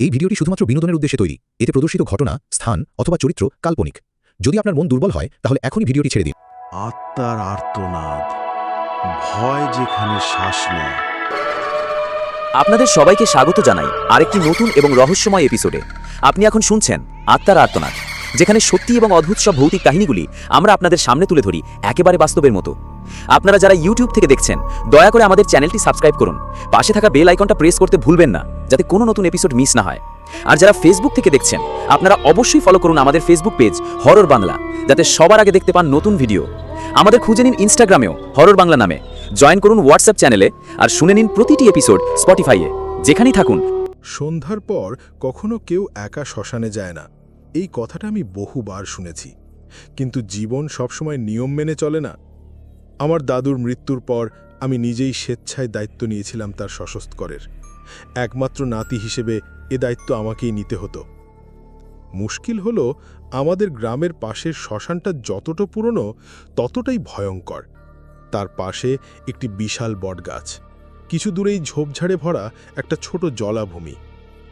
এই ভিডিওটি শুধুমাত্র বিনোদনের উদ্দেশ্যে তৈরি। এতে প্রদর্শিত ঘটনা স্থান অথবা চরিত্র কাল্পনিক। যদি আপনার মন দুর্বল হয় তাহলে এখনই ভিডিওটি ছেড়ে দিন। আত্মার আর্তনাদ ভয় যেখানে শ্বাস নেয়। আপনাদের সবাইকে স্বাগত জানাই আরেকটি নতুন এবং রহস্যময় এপিসোডে। আপনি এখন শুনছেন আত্মার আর্তনাদ যেখানে সত্যি এবং অদ্ভুত সব ভৌতিক কাহিনীগুলি আমরা আপনাদের সামনে তুলে ধরি একেবারে বাস্তবের মতো। আপনারা যারা ইউটিউব থেকে দেখছেন দয়া করে আমাদের চ্যানেলটি সাবস্ক্রাইব করুন। পাশে থাকা বেল আইকনটা প্রেস করতে ভুলবেন না। যাতে কোনো নতুন এপিসোড মিস না হয়। আর যারা ফেসবুক থেকে দেখছেন, আপনারা অবশ্যই ফলো করুন আমাদের ফেসবুক পেজ হরর বাংলা যাতে সবার আগে দেখতে পান নতুন ভিডিও আমাদের খুঁজে নিন ইনস্টাগ্রামেও হরর বাংলা নামে। জয়েন করুন হোয়াটসঅ্যাপ চ্যানেলে আর শুনে নিন প্রতিটি এপিসোড স্পটিফাইয়ে যেখানেই থাকুন। সন্ধ্যার পর কখনো কেউ একা শ্মশানে যায় না। এই কথাটা আমি বহুবার শুনেছি। কিন্তু জীবন সবসময় নিয়ম মেনে চলে না। আমার দাদুর মৃত্যুর পর আমি নিজেই স্বেচ্ছায় দায়িত্ব নিয়েছিলাম তার সশস্ত্করের একমাত্র নাতি হিসেবে এ দায়িত্ব আমাকেই নিতে হতো। মুশকিল হল আমাদের গ্রামের পাশের শ্মশানটা যতটা পুরনো, ততটাই ভয়ঙ্কর। তার পাশে একটি বিশাল বটগাছ। কিছু দূরেই ঝোপঝাড়ে ভরা একটা ছোট জলাভূমি।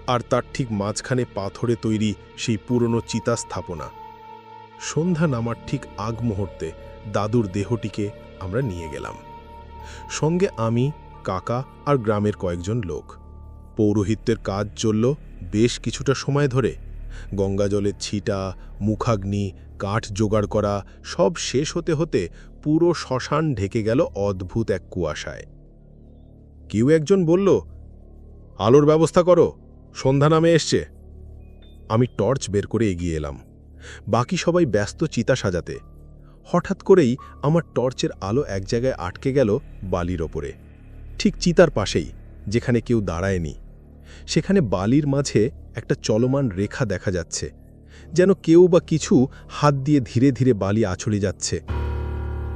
আর তার ঠিক মাঝখানে পাথরে তৈরি সেই পুরনো চিতা স্থাপনা সন্ধ্যা নামার ঠিক আগ মুহূর্তে দাদুর দেহটিকে আমরা নিয়ে গেলাম। সঙ্গে আমি, কাকা আর গ্রামের কয়েকজন লোক। পৌরোহিত্যের কাজ চলল বেশ কিছুটা সময় ধরে। গঙ্গাজলের ছিটা, মুখাগ্নি, কাঠ জোগাড় করা সব শেষ হতে হতে পুরো শ্মশান ঢেকে গেল অদ্ভুত এক কুয়াশায়। কেউ একজন বলল, আলোর ব্যবস্থা করো, সন্ধ্যা নামে এসছে। আমি টর্চ বের করে এগিয়ে এলাম। বাকি সবাই ব্যস্ত চিতা সাজাতে। হঠাৎ করেই আমার টর্চের আলো এক জায়গায় আটকে গেল বালির ওপরে। ঠিক চিতার পাশেই, যেখানে কেউ দাঁড়ায়নি। সেখানে বালির মাঝে একটা চলমান রেখা দেখা যাচ্ছে, যেন কেউ বা কিছু হাত দিয়ে ধীরে ধীরে বালি আছড়ে যাচ্ছে।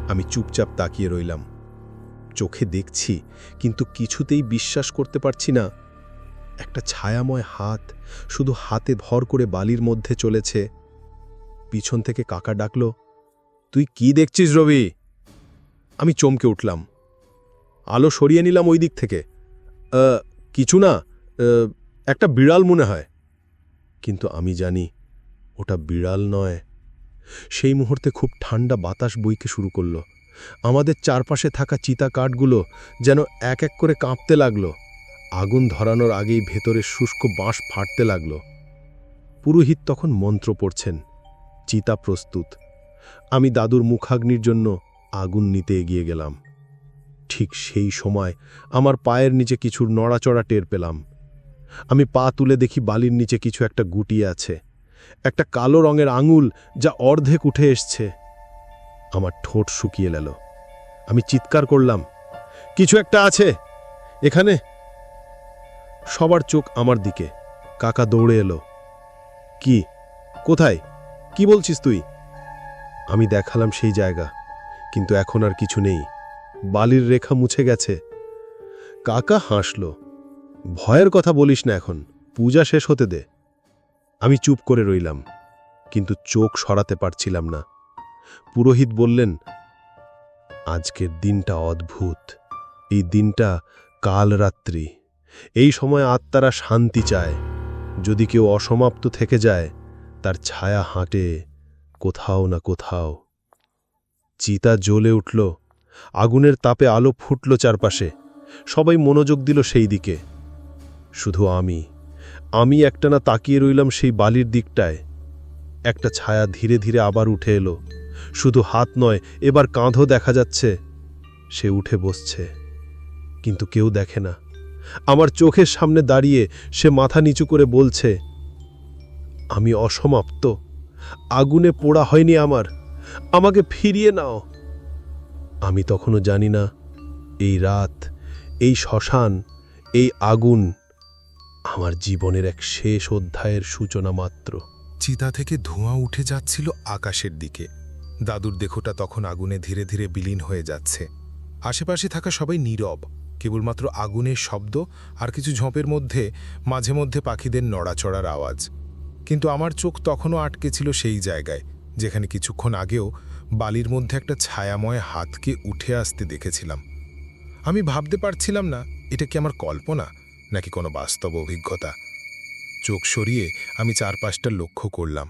আমি চুপচাপ তাকিয়ে রইলাম। চোখে দেখছি, কিন্তু কিছুতেই বিশ্বাস করতে পারছি না। একটা ছায়াময় হাত শুধু হাতে ভর করে বালির মধ্যে চলেছে। পিছন থেকে কাকা ডাকল, তুই কি দেখছিস রবি? আমি চমকে উঠলাম। আলো সরিয়ে নিলাম ওই দিক থেকে। কিছু না। একটা বিড়াল মনে হয়। কিন্তু আমি জানি ওটা বিড়াল নয়। সেই মুহূর্তে খুব ঠান্ডা বাতাস বইকে শুরু করল। আমাদের চারপাশে থাকা চিতা কাঠগুলো যেন এক এক করে কাঁপতে লাগল। আগুন ধরানোর আগেই ভেতরে শুষ্ক বাঁশ ফাটতে লাগল। পুরোহিত তখন মন্ত্র পড়ছেন, চিতা প্রস্তুত। আমি দাদুর মুখাগ্নির জন্য আগুন নিতে এগিয়ে গেলাম। ঠিক সেই সময় আমার পায়ের নিচে কিছুর নড়াচড়া টের পেলাম। আমি পা তুলে দেখি বালির নিচে কিছু একটা গুটিয়ে আছে। একটা কালো রঙের আঙুল যা অর্ধেক উঠে এসছে। আমার ঠোঁট শুকিয়ে গেল আমি চিৎকার করলাম, কিছু একটা আছে, এখানে? সবার চোখ আমার দিকে। কাকা দৌড়ে এলো, কি? কোথায়? কি বলছিস তুই? আমি দেখালাম সেই জায়গা, কিন্তু এখন আর কিছু নেই। বালির রেখা মুছে গেছে। কাকা হাসল ভয়ের কথা বলিস না এখন। পূজা শেষ হতে দে। আমি চুপ করে রইলাম, কিন্তু চোখ সরাতে পারছিলাম না। পুরোহিত বললেন, আজকের দিনটা অদ্ভুত। এই দিনটা কাল রাত্রি। এই সময় আত্মারা শান্তি চায়। যদি কেউ অসমাপ্ত থেকে যায়, তার ছায়া হাঁটে কোথাও না কোথাও। চিতা জ্বলে উঠল, আগুনের তাপে আলো ফুটল চারপাশে। সবাই মনোযোগ দিল সেই দিকে। শুধু আমি আমি একটানা তাকিয়ে রইলাম সেই বালির দিকটায়। একটা ছায়া ধীরে ধীরে আবার উঠে এলো। শুধু হাত নয়, এবার কাঁধও দেখা যাচ্ছে। সে উঠে বসছে, কিন্তু কেউ দেখে না। আমার চোখের সামনে দাঁড়িয়ে সে মাথা নিচু করে বলছে, আমি অসমাপ্ত। আগুনে পোড়া হয়নি আমার। আমাকে ফিরিয়ে নাও। আমি তখনও জানি না, এই রাত, এই শ্মশান, এই আগুন আমার জীবনের এক শেষ অধ্যায়ের সূচনা মাত্র। চিতা থেকে ধোঁয়া উঠে যাচ্ছিল আকাশের দিকে। দাদুর দেখোটা তখন আগুনে ধীরে ধীরে বিলীন হয়ে যাচ্ছে। আশেপাশে থাকা সবাই নীরব, কেবলমাত্র আগুনের শব্দ আর কিছু ঝোঁপের মধ্যে, মাঝে মধ্যে পাখিদের নড়াচড়ার আওয়াজ। কিন্তু আমার চোখ তখনও আটকে ছিল সেই জায়গায়, যেখানে কিছুক্ষণ আগেও বালির মধ্যে একটা ছায়াময় হাতকে উঠে আসতে দেখেছিলাম। আমি ভাবতে পারছিলাম না, এটা কি আমার কল্পনা? নাকি কোনো বাস্তব অভিজ্ঞতা? চোখ সরিয়ে আমি চারপাশটা লক্ষ্য করলাম।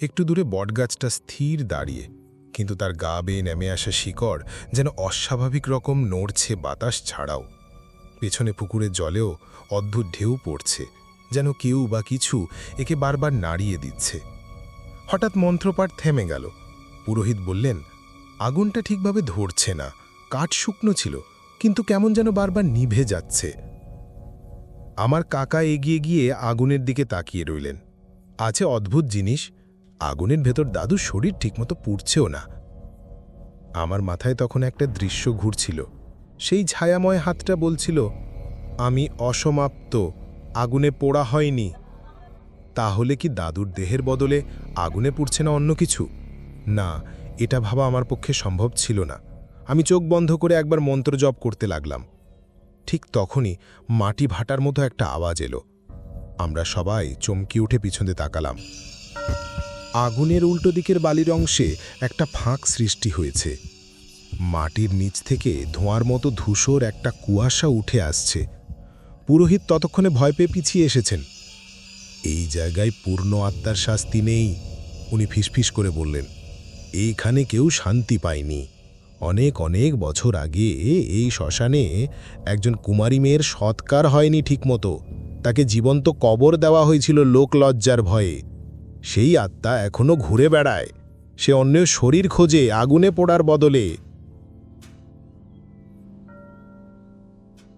একটু দূরে বটগাছটা স্থির দাঁড়িয়ে, কিন্তু তার গা বেয়ে নেমে আসা শিকড় যেন অস্বাভাবিক রকম নড়ছে বাতাস ছাড়াও। পেছনে পুকুরের জলেও অদ্ভুত ঢেউ পড়ছে, যেন কেউ বা কিছু একে বারবার নাড়িয়ে দিচ্ছে। হঠাৎ মন্ত্রপাঠ থেমে গেল। পুরোহিত বললেন, আগুনটা ঠিকভাবে ধরছে না, কাঠ শুকনো ছিল, কিন্তু কেমন যেন বারবার নিভে যাচ্ছে। আমার কাকা এগিয়ে গিয়ে আগুনের দিকে তাকিয়ে রইলেন। আছে অদ্ভুত জিনিস, আগুনের ভেতর দাদুর শরীর ঠিকমতো পুড়ছেও না। আমার মাথায় তখন একটা দৃশ্য ঘুরছিল। সেই ছায়াময় হাতটা বলছিল, আমি অসমাপ্ত, আগুনে পোড়া হয়নি। তাহলে কি দাদুর দেহের বদলে আগুনে পুড়ছে না অন্য কিছু? না, এটা ভাবা আমার পক্ষে সম্ভব ছিল না। আমি চোখ বন্ধ করে একবার মন্ত্র জপ করতে লাগলাম। ঠিক তখনই মাটি ভাটার মতো একটা আওয়াজ এলো। আমরা সবাই চমকি উঠে পিছনে তাকালাম। আগুনের উল্টো দিকের বালির অংশে একটা ফাঁক সৃষ্টি হয়েছে। মাটির নিচ থেকে ধোঁয়ার মতো ধূসর একটা কুয়াশা উঠে আসছে। পুরোহিত ততক্ষণে ভয় পেয়ে পিছিয়ে এসেছেন। এই জায়গায় পূর্ণ আত্মার শাস্তি নেই, উনি ফিসফিস করে বললেন। এইখানে কেউ শান্তি পায়নি। অনেক অনেক বছর আগে এই শ্মশানে একজন কুমারী মেয়ের সৎকার হয়নি ঠিকমতো। তাকে জীবন্ত কবর দেওয়া হয়েছিল লোকলজ্জার ভয়ে। সেই আত্মা এখনও ঘুরে বেড়ায়। সে অন্যের শরীর খোঁজে, আগুনে পোড়ার বদলে।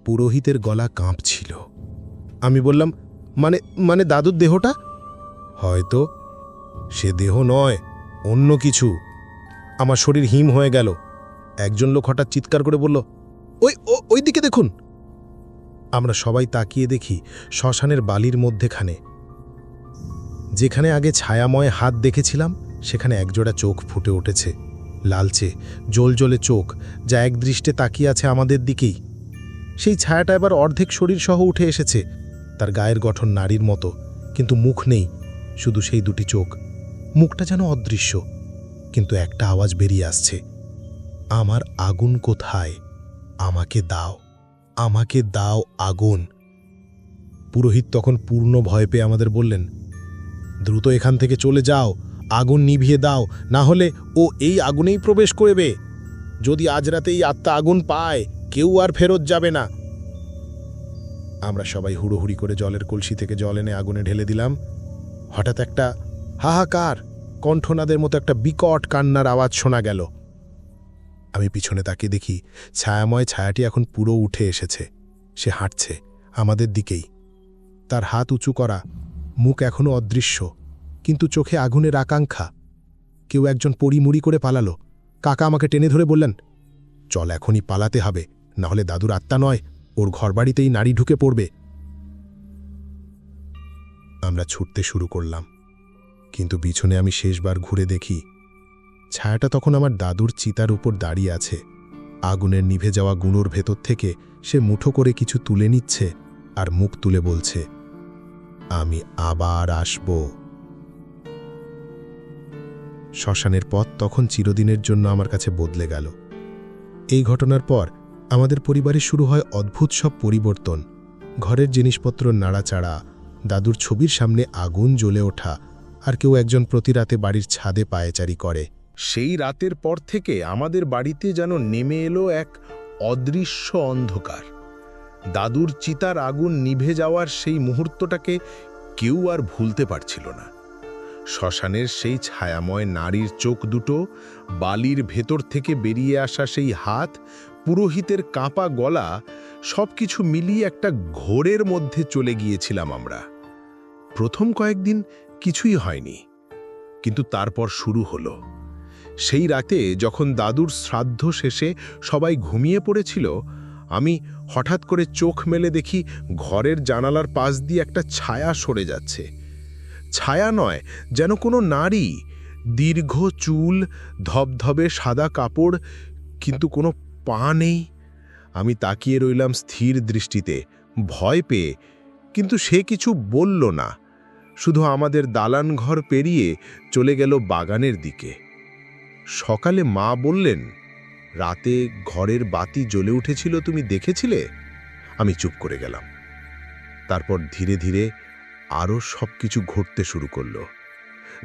পুরোহিতের গলা কাঁপছিল। আমি বললাম মানে মানে দাদুর দেহটা? হয়তো। সে দেহ নয়, অন্য কিছু। আমার শরীর হিম হয়ে গেল। একজন লোক হঠাৎ চিৎকার করে বলল, ওই ওই দিকে দেখুন। আমরা সবাই তাকিয়ে দেখি শ্মশানের বালির মধ্যেখানে। যেখানে আগে ছায়াময় হাত দেখেছিলাম, সেখানে একজোড়া চোখ ফুটে উঠেছে। লালচে জলজলে চোখ, যা একদৃষ্টে তাকিয়ে আছে আমাদের দিকেই। সেই ছায়াটা এবার অর্ধেক শরীর সহ উঠে এসেছে, তার গায়ের গঠন নারীর মতো, কিন্তু মুখ নেই, শুধু সেই দুটি চোখ। মুখটা যেন অদৃশ্য, কিন্তু একটা আওয়াজ বেরিয়ে আসছে। আমার আগুন কোথায়? আমাকে দাও। আমাকে দাও আগুন। পুরোহিত তখন পূর্ণ ভয় পেয়ে আমাদের বললেন, দ্রুত এখান থেকে চলে যাও, আগুন নিভিয়ে দাও, না হলে ও এই আগুনেই প্রবেশ করবে। যদি আজ রাতে এই আত্মা আগুন পায়, কেউ আর ফেরত যাবে না। আমরা সবাই হুড়োহুড়ি করে জলের কলসি থেকে জল এনে আগুনে ঢেলে দিলাম। হঠাৎ একটা হাহাকার, কণ্ঠনাদের মতো একটা বিকট কান্নার আওয়াজ শোনা গেল। আমি পিছনে তাকিয়ে দেখি ছায়াময় ছায়াটি এখন পুরো উঠে এসেছে। সে হাঁটছে, আমাদের দিকেই। তার হাত উঁচু করা, মুখ এখনও অদৃশ্য, কিন্তু চোখে আগুনের আকাঙ্ক্ষা। কেউ একজন পরিমুড়ি করে পালালো। কাকা আমাকে টেনে ধরে বললেন, চল এখনই পালাতে হবে না হলে দাদুর আত্মা নয়, ওর ঘরবাড়িতেই নারী ঢুকে পড়বে। আমরা ছুটতে শুরু করলাম। কিন্তু পিছনে আমি শেষবার ঘুরে দেখি ছায়াটা তখন আমার দাদুর চিতার উপর দাঁড়িয়ে আছে। আগুনের নিভে যাওয়া গুঁড়োর ভেতর থেকে সে মুঠো করে কিছু তুলে নিচ্ছে আর মুখ তুলে বলছে, আমি আবার আসব। শ্মশানের পথ তখন চিরদিনের জন্য আমার কাছে বদলে গেল। এই ঘটনার পর আমাদের পরিবারে শুরু হয় অদ্ভুত সব পরিবর্তন। ঘরের জিনিসপত্র নাড়াচাড়া, দাদুর ছবির সামনে আগুন জ্বলে ওঠা, আর কেউ একজন প্রতি রাতে বাড়ির ছাদে পায়েচারি করে। সেই রাতের পর থেকে আমাদের বাড়িতে যেন নেমে এলো এক অদৃশ্য অন্ধকার। দাদুর চিতার আগুন নিভে যাওয়ার সেই মুহূর্তটাকে কেউ আর ভুলতে পারছিল না। শ্মশানের সেই ছায়াময় নারীর চোখ দুটো, বালির ভেতর থেকে বেরিয়ে আসা সেই হাত, পুরোহিতের কাঁপা গলা সব কিছু মিলিয়ে একটা ঘোরের মধ্যে চলে গিয়েছিলাম আমরা। প্রথম কয়েকদিন কিছুই হয়নি, কিন্তু তারপর শুরু হলো। সেই রাতে যখন দাদুর শ্রাদ্ধ শেষে সবাই ঘুমিয়ে পড়েছিল, আমি হঠাৎ করে চোখ মেলে দেখি ঘরের জানালার পাশ দিয়ে একটা ছায়া সরে যাচ্ছে। ছায়া নয়, যেন কোনো নারী। দীর্ঘ চুল, ধবধবে সাদা কাপড়, কিন্তু কোনো পা নেই। আমি তাকিয়ে রইলাম স্থির দৃষ্টিতে, ভয় পেয়ে, কিন্তু সে কিছু বলল না। শুধু আমাদের দালান ঘর পেরিয়ে চলে গেল বাগানের দিকে। সকালে মা বললেন, রাতে ঘরের বাতি জ্বলে উঠেছিল, তুমি দেখেছিলে? আমি চুপ করে গেলাম। তারপর ধীরে ধীরে আরও সব কিছু ঘটতে শুরু করল।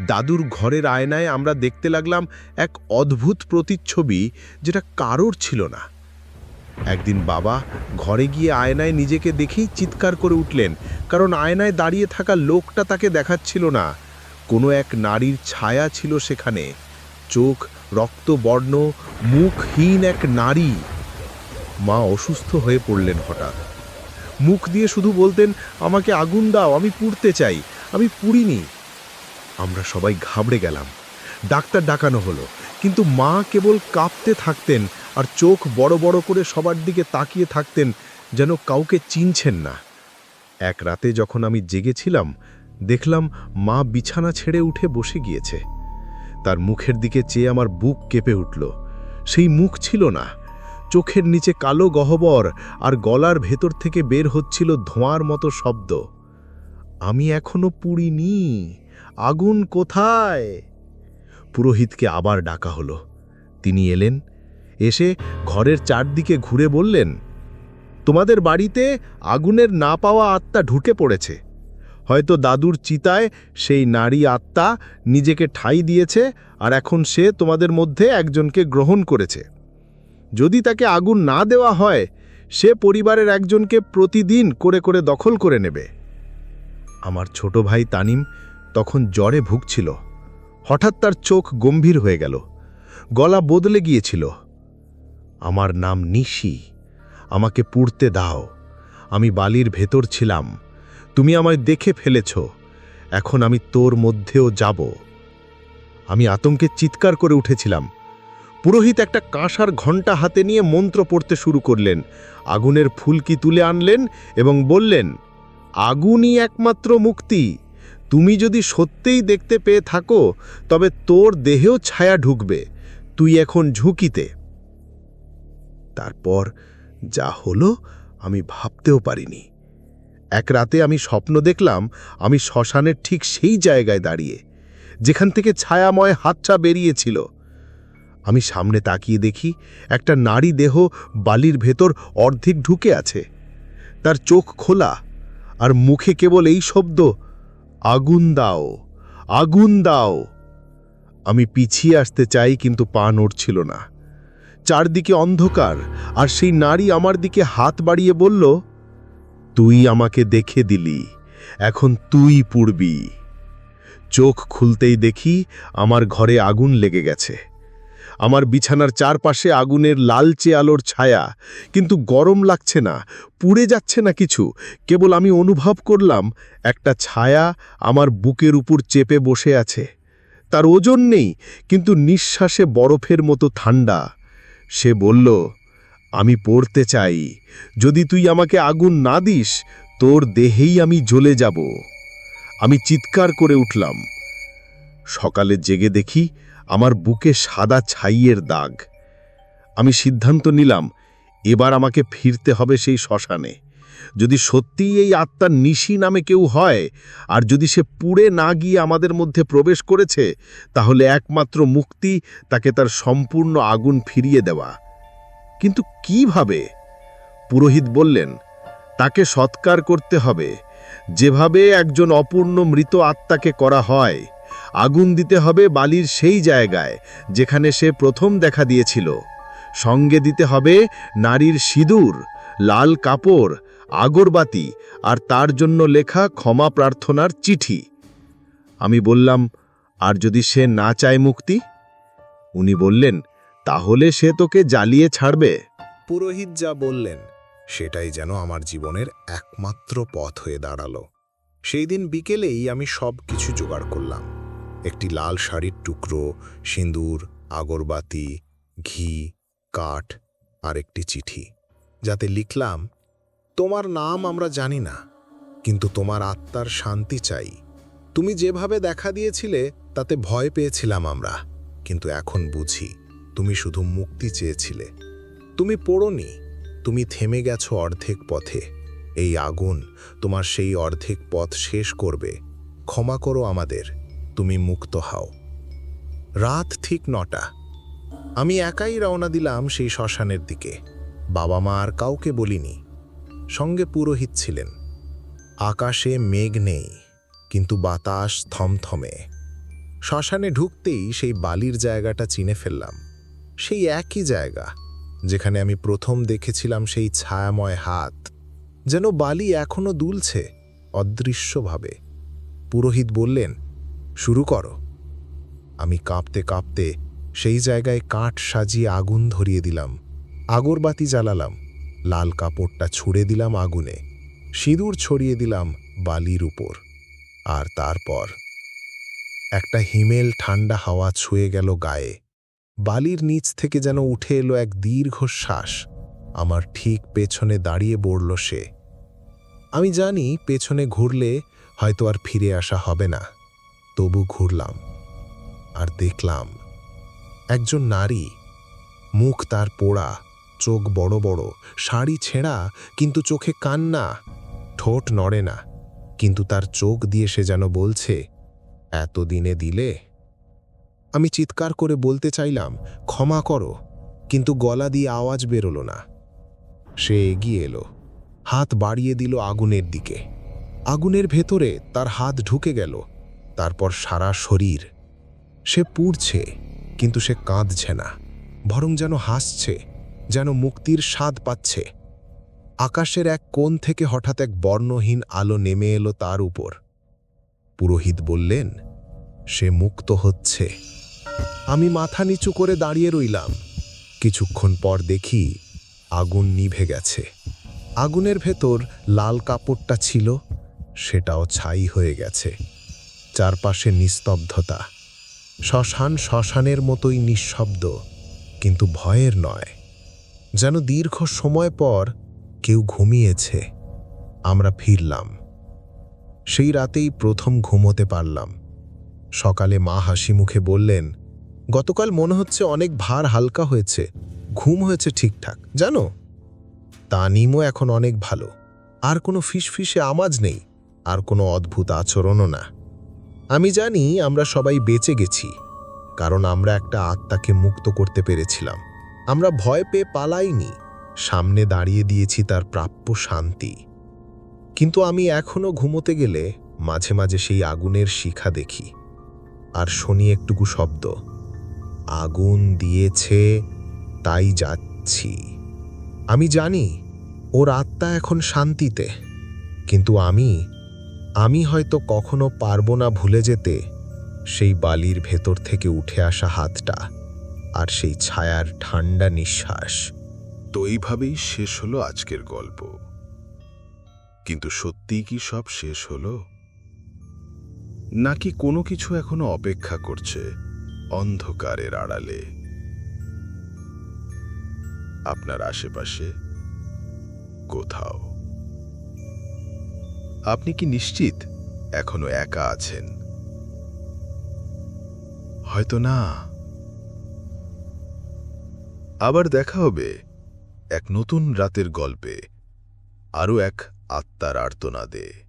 দাদুর ঘরের আয়নায় আমরা দেখতে লাগলাম এক অদ্ভুত প্রতিচ্ছবি যেটা কারোর ছিল না। একদিন বাবা ঘরে গিয়ে আয়নায় নিজেকে দেখেই চিৎকার করে উঠলেন, কারণ আয়নায় দাঁড়িয়ে থাকা লোকটা তাকে দেখাচ্ছিল না। কোনো এক নারীর ছায়া ছিল সেখানে। চোখ রক্তবর্ণ মুখহীন এক নারী। মা অসুস্থ হয়ে পড়লেন হঠাৎ। মুখ দিয়ে শুধু বলতেন, আমাকে আগুন দাও, আমি পুড়তে চাই, আমি পুড়িনি। আমরা সবাই ঘাবড়ে গেলাম। ডাক্তার ডাকানো হলো, কিন্তু মা কেবল কাঁপতে থাকতেন আর চোখ বড় বড় করে সবার দিকে তাকিয়ে থাকতেন, যেন কাউকে চিনছেন না। এক রাতে যখন আমি জেগেছিলাম, দেখলাম মা বিছানা ছেড়ে উঠে বসে গিয়েছে। তার মুখের দিকে চেয়ে আমার বুক কেঁপে উঠল। সেই মুখ ছিল না। চোখের নিচে কালো গহ্বর আর গলার ভেতর থেকে বের হচ্ছিল ধোঁয়ার মতো শব্দ। আমি এখনও পুড়িনি। আগুন কোথায়? পুরোহিতকে আবার ডাকা হলো। তিনি এলেন, এসে ঘরের চারদিকে ঘুরে বললেন, তোমাদের বাড়িতে আগুনের না পাওয়া আত্মা ঢুকে পড়েছে। হয়তো দাদুর চিতায় সেই নারী আত্মা নিজেকে ঠাঁই দিয়েছে আর এখন সে তোমাদের মধ্যে একজনকে গ্রহণ করেছে। যদি তাকে আগুন না দেওয়া হয়, সে পরিবারের একজনকে প্রতিদিন করে করে দখল করে নেবে। আমার ছোট ভাই তানিম তখন জ্বরে ভুগছিল। হঠাৎ তার চোখ গম্ভীর হয়ে গেল। গলা বদলে গিয়েছিল। আমার নাম নিশি। আমাকে পুড়তে দাও। আমি বালির ভেতর ছিলাম। তুমি আমায় দেখে ফেলেছ। এখন আমি তোর মধ্যেও যাব। আমি আতঙ্কে চিৎকার করে উঠেছিলাম। পুরোহিত একটা কাঁসার ঘণ্টা হাতে নিয়ে মন্ত্র পড়তে শুরু করলেন। আগুনের ফুলকি তুলে আনলেন এবং বললেন, আগুনই একমাত্র মুক্তি। তুমি যদি সত্যিই দেখতে পেয়ে থাকো, তবে তোর দেহেও ছায়া ঢুকবে। তুই এখন ঝুঁকিতে। তারপর যা হলো আমি ভাবতেও পারিনি। এক রাতে আমি স্বপ্ন দেখলাম আমি শ্মশানের ঠিক সেই জায়গায় দাঁড়িয়ে, যেখান থেকে ছায়াময় হাতটা বেরিয়েছিল। আমি সামনে তাকিয়ে দেখি একটা নারী দেহ বালির ভেতর অর্ধেক ঢুকে আছে। তার চোখ খোলা আর মুখে কেবল এই শব্দ, আগুন দাও আগুন দাও। আমি পিছিয়ে আসতে চাই কিন্তু পা নড়ছিল না। চারদিকে অন্ধকার আর সেই নারী আমার দিকে হাত বাড়িয়ে বলল তুই আমাকে দেখে দিলি, এখন তুই পুড়বি। চোখ খুলতেই দেখি আমার ঘরে আগুন লেগে গেছে। আমার বিছানার চারপাশে আগুনের লালচে আলোর ছায়া, কিন্তু গরম লাগছে না, পুড়ে যাচ্ছে না কিছু। কেবল আমি অনুভব করলাম, একটা ছায়া আমার বুকের উপর চেপে বসে আছে। তার ওজন নেই, কিন্তু নিঃশ্বাসে বরফের মতো ঠান্ডা। সে বলল আমি পড়তে চাই। যদি তুই আমাকে আগুন না দিস, তোর দেহেই আমি জ্বলে যাব। আমি চিৎকার করে উঠলাম। সকালে জেগে দেখি আমার বুকে সাদা ছাইয়ের দাগ। আমি সিদ্ধান্ত নিলাম, এবার আমাকে ফিরতে হবে সেই শ্মশানে। যদি সত্যিই এই আত্মার নিশি নামে কেউ হয়, আর যদি সে পুড়ে না গিয়ে আমাদের মধ্যে প্রবেশ করেছে, তাহলে একমাত্র মুক্তি তাকে তার সম্পূর্ণ আগুন ফিরিয়ে দেওয়া। কিন্তু কীভাবে? পুরোহিত বললেন, তাকে সৎকার করতে হবে। যেভাবে একজন অপূর্ণ মৃত আত্মাকে করা হয়, আগুন দিতে হবে বালির সেই জায়গায় যেখানে সে প্রথম দেখা দিয়েছিল। সঙ্গে দিতে হবে নারীর সিঁদুর, লাল কাপড়, আগরবাতি আর তার জন্য লেখা ক্ষমা প্রার্থনার চিঠি। আমি বললাম, আর যদি সে না চায় মুক্তি? উনি বললেন তাহলে সে তোকে জ্বালিয়ে ছাড়বে। পুরোহিত যা বললেন, সেটাই যেন আমার জীবনের একমাত্র পথ হয়ে দাঁড়াল। সেই দিন বিকেলেই আমি সব কিছু জোগাড় করলাম। একটি লাল শাড়ির টুকরো, সিঁদুর, আগরবাতি, ঘি, কাঠ আর একটি চিঠি, যাতে লিখলাম, তোমার নাম আমরা জানি না, কিন্তু তোমার আত্মার শান্তি চাই। তুমি যেভাবে দেখা দিয়েছিলে, তাতে ভয় পেয়েছিলাম আমরা, কিন্তু এখন বুঝি তুমি শুধু মুক্তি চেয়েছিলে। তুমি পড়নি, তুমি থেমে গেছো অর্ধেক পথে। এই আগুন তোমার সেই অর্ধেক পথ শেষ করবে। ক্ষমা করো আমাদের, তুমি মুক্ত হও। রাত ঠিক নটা। আমি একাই রওনা দিলাম সেই শ্মশানের দিকে। বাবা মা আর কাউকে বলিনি। সঙ্গে পুরোহিত ছিলেন। আকাশে মেঘ নেই, কিন্তু বাতাস থমথমে। শ্মশানে ঢুকতেই সেই বালির জায়গাটা চিনে ফেললাম। সেই একই জায়গা যেখানে আমি প্রথম দেখেছিলাম সেই ছায়াময় হাত, যেন বালি এখনও দুলছে অদৃশ্যভাবে। পুরোহিত বললেন, শুরু করো। আমি কাঁপতে কাঁপতে সেই জায়গায় কাঠ সাজিয়ে আগুন ধরিয়ে দিলাম, আগরবাতি জ্বালালাম, লাল কাপড়টা ছুঁড়ে দিলাম আগুনে, সিঁদুর ছড়িয়ে দিলাম বালির উপর। আর তারপর একটা হিমেল ঠান্ডা হাওয়া ছুঁয়ে গেল গায়ে। বালির নিচ থেকে যেন উঠে এলো এক দীর্ঘশ্বাস আমার ঠিক পেছনে দাঁড়িয়ে পড়ল সে। আমি জানি পেছনে ঘুরলে হয়তো আর ফিরে আসা হবে না। তবু ঘুরলাম। আর দেখলাম, একজন নারী, মুখ তার পোড়া, চোখ বড় বড়, শাড়ি ছেঁড়া, কিন্তু চোখে কান্না, ঠোঁট নড়ে না। কিন্তু তার চোখ দিয়ে সে যেন বলছে এত দিনে দিলে আমি চিৎকার করে বলতে চাইলাম, ক্ষমা করো। কিন্তু গলা দিয়ে আওয়াজ বেরোলো না। সে এগিয়ে এলো, হাত বাড়িয়ে দিল আগুনের দিকে। আগুনের ভেতরে তার হাত ঢুকে গেল, তারপর সারা শরীর। সে পুড়ছে, কিন্তু সে কাঁদছে না, বরং যেন হাসছে, যেন মুক্তির স্বাদ পাচ্ছে। আকাশের এক কোণ থেকে হঠাৎ এক বর্ণহীন আলো নেমে এলো তার উপর। পুরোহিত বললেন, সে মুক্ত হচ্ছে। আমি মাথা নিচু করে দাঁড়িয়ে রইলাম। কিছুক্ষণ পর দেখি আগুন নিভে গেছে। আগুনের ভেতর লাল কাপড়টা ছিল, সেটাও ছাই হয়ে গেছে। চারপাশে নিস্তব্ধতা। শ্মশান শ্মশানের মতোই নিঃশব্দ, কিন্তু ভয়ের নয়। যেন দীর্ঘ সময় পর কেউ ঘুমিয়েছে। আমরা ফিরলাম। সেই রাতেই প্রথম ঘুমোতে পারলাম। সকালে মা হাসি মুখে বললেন গতকাল মনে হচ্ছে অনেক ভার হালকা হয়েছে, ঘুম হয়েছে ঠিকঠাক, জানো? তা তানিমও এখন অনেক ভালো, আর কোনো ফিসফিসে আমাজ নেই, আর কোনো অদ্ভুত আচরণও না। আমি জানি আমরা সবাই বেঁচে গেছি, কারণ আমরা একটা আত্মাকে মুক্ত করতে পেরেছিলাম। আমরা ভয় পেয়ে পালাইনি, সামনে দাঁড়িয়ে দিয়েছি তার প্রাপ্য শান্তি। কিন্তু আমি এখনও ঘুমোতে গেলে মাঝে মাঝে সেই আগুনের শিখা দেখি, আর শুনি একটুকু শব্দ। আগুন দিয়েছে, তাই যাচ্ছি। আমি জানি, ওর আত্মা এখন শান্তিতে, কিন্তু আমি আমি হয়তো কখনো পারব না ভুলে যেতে, সেই বালির ভেতর থেকে উঠে আসা হাতটা আর সেই ছায়ার ঠান্ডা নিঃশ্বাস। তো এইভাবেই শেষ হলো আজকের গল্প। কিন্তু সত্যিই কি সব শেষ হলো? নাকি কোনো কিছু এখনও অপেক্ষা করছে? অন্ধকারের আড়ালে। আপনার আশেপাশে কোথাও। আপনি কি নিশ্চিত এখনও একা আছেন? হয়তো না। আবার দেখা হবে এক নতুন রাতের গল্পে, আরও এক আত্মার আর্তনাদে।